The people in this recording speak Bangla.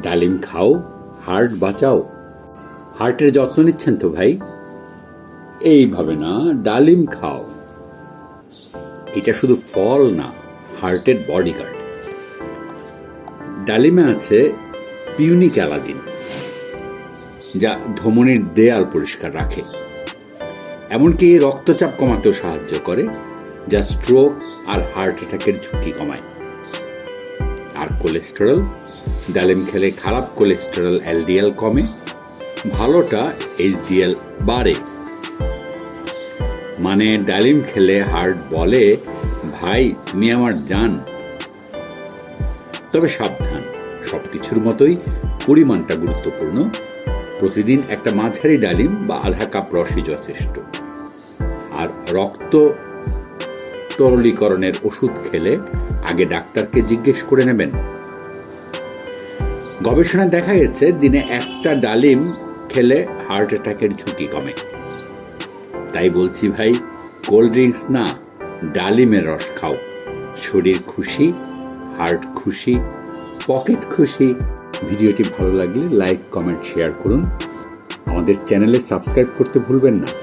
ডালিম খাও, হার্ট বাঁচাও। হার্টের যত্ন নিচ্ছেন তো ভাই? এইভাবে না, ডালিম খাও। এটা শুধু ফল না, হার্টের বডিগার্ড। ডালিমে আছে পিউনিক অ্যালাজিন, যা ধমনির দেয়াল পরিষ্কার রাখে। এমনকি রক্তচাপ কমাতেও সাহায্য করে, যা স্ট্রোক আর হার্ট অ্যাটাকের ঝুঁকি কমায়। আর কোলেস্টেরল ডালিম খেলে খারাপ কোলেস্টেরল এলডিএল কমে, ভালোটা এইচডিএল বাড়ে। মানে ডালিম খেলে হার্ট বলে, ভাই, তুমি আমার জান। তবে সাবধান, সবকিছুর মতোই পরিমাণটা গুরুত্বপূর্ণ। প্রতিদিন একটা মাঝারি ডালিম বা আধা কাপ রসই যথেষ্ট। আর রক্ত তরলীকরণের ওষুধ খেলে আগে ডাক্তারকে জিজ্ঞেস করে নেবেন। গবেষণায় দেখা গেছে দিনে একটা ডালিম খেলে হার্ট অ্যাটাকের ঝুঁকি কমে। তাই বলছি ভাই, কোল্ড ড্রিঙ্কস না, ডালিমের রস খাও। শরীর খুশি, হার্ট খুশি, পকেট খুশি। ভিডিওটি ভালো লাগলে লাইক, কমেন্ট, শেয়ার করুন। আমাদের চ্যানেলে সাবস্ক্রাইব করতে ভুলবেন না।